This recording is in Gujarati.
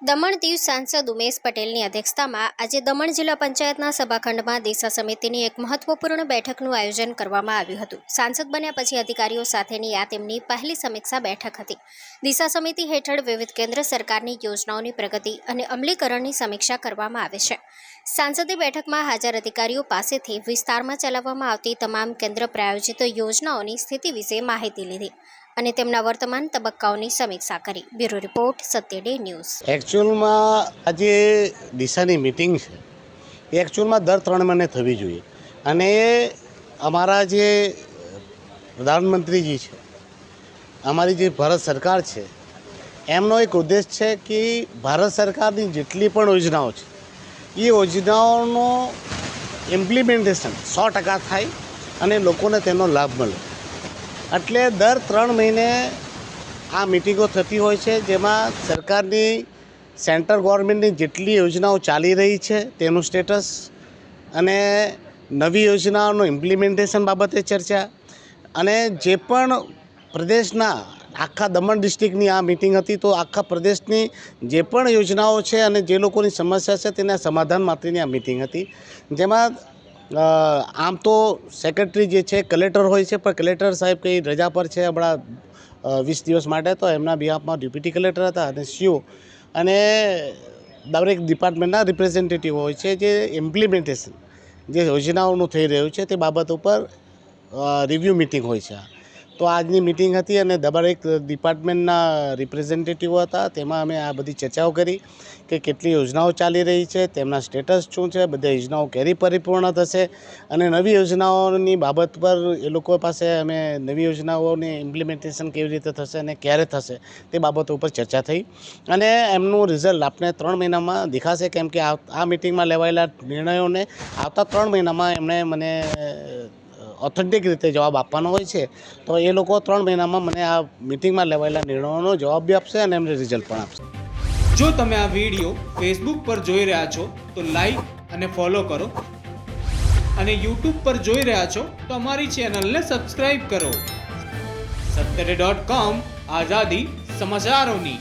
દમણ દીવ સાંસદ ઉમેશ પટેલની અધ્યક્ષતામાં આજે દમણ જિલ્લા પંચાયતના સભાખંડમાં દિશા સમિતિની એક મહત્વપૂર્ણ બેઠકનું આયોજન કરવામાં આવ્યું હતું. સાંસદ બન્યા પછી અધિકારીઓ સાથેની આ તેમની પહેલી સમીક્ષા બેઠક હતી. દિશા સમિતિ હેઠળ વિવિધ કેન્દ્ર સરકારની યોજનાઓની પ્રગતિ અને અમલીકરણની સમીક્ષા કરવામાં આવે છે. સાંસદે બેઠકમાં હાજર અધિકારીઓ પાસેથી વિસ્તારમાં ચલાવવામાં આવતી તમામ કેન્દ્ર પ્રાયોજિત યોજનાઓની સ્થિતિ વિશે માહિતી લીધી. અને તેમના વર્તમાન તબક્કાઓની સમીક્ષા કરી. Bureau report Satya day news. એકચ્યુઅલમાં આજે દિશાની મિટિંગ છે. એ એકચ્યુઅલમાં દર ત્રણ મહિને થવી જોઈએ. અને અમારા જે પ્રધાનમંત્રીજી છે, અમારી જે ભારત સરકાર છે, એમનો એક ઉદ્દેશ છે કે ભારત સરકારની જેટલી પણ યોજનાઓ છે, એ યોજનાઓનો ઇમ્પ્લિમેન્ટેશન સો ટકા થાય અને લોકોને તેનો લાભ મળે. એટલે દર ત્રણ મહિને આ મિટિંગો થતી હોય છે, જેમાં સરકારની સેન્ટ્રલ ગવર્મેન્ટની જેટલી યોજનાઓ ચાલી રહી છે તેનું સ્ટેટસ અને નવી યોજનાઓનું ઇમ્પ્લિમેન્ટેશન બાબતે ચર્ચા અને જે પણ પ્રદેશના આખા દમણ ડિસ્ટ્રિક્ટની આ મિટિંગ હતી, તો આખા પ્રદેશની જે પણ યોજનાઓ છે અને જે લોકોની સમસ્યા છે તેના સમાધાન માટેની આ મિટિંગ હતી. જેમાં આમ તો સેક્રેટરી જે છે કલેક્ટર હોય છે, પણ કલેક્ટર સાહેબ કંઈ રજા પર છે હમણાં વીસ દિવસ માટે તો એમના બિહાફમાં ડેપ્યુટી કલેક્ટર હતા અને સીઓ અને દરેક ડિપાર્ટમેન્ટના રિપ્રેઝેન્ટેટિવ હોય છે, જે ઇમ્પ્લિમેન્ટેશન જે યોજનાઓનું થઈ રહ્યું છે, તે બાબત ઉપર રિવ્યૂ મિટિંગ હોય છે. તો આજની મિટિંગ હતી અને દરેક ડિપાર્ટમેન્ટના રિપ્રેઝેન્ટેટિવો હતા. તેમાં અમે આ બધી ચર્ચાઓ કરી કે કેટલી યોજનાઓ ચાલી રહી છે, તેમના સ્ટેટસ શું છે, બધી યોજનાઓ કેરી પરિપૂર્ણ થશે અને નવી યોજનાઓની બાબત પર એ લોકો પાસે અમે નવી યોજનાઓની ઇમ્પ્લિમેન્ટેશન કેવી રીતે થશે અને ક્યારે થશે તે બાબતો ઉપર ચર્ચા થઈ. અને એમનું રિઝલ્ટ આપણે ત્રણ મહિનામાં દેખાશે, કેમ કે આ મિટિંગમાં લેવાયેલા નિર્ણયોને આવતા ત્રણ મહિનામાં એમણે મને ઓથેન્ટિક રીતે જવાબ આપવાનો હોય છે, તો એ લોકો ત્રણ મહિનામાં મને આ મિટિંગમાં લેવાયેલા નિર્ણયોનો જવાબ બી આપશે અને એમને રિઝલ્ટ પણ આપશે. જો તમે આ વીડિયો ફેસબુક પર જોઈ રહ્યા છો, તો લાઈક અને ફોલો કરો. અને યુટ્યુબ પર જોઈ રહ્યા છો, તો અમારી ચેનલને સબસ્ક્રાઈબ કરો. સત્તરે ડોટ કોમ આઝાદી સમાચારોની.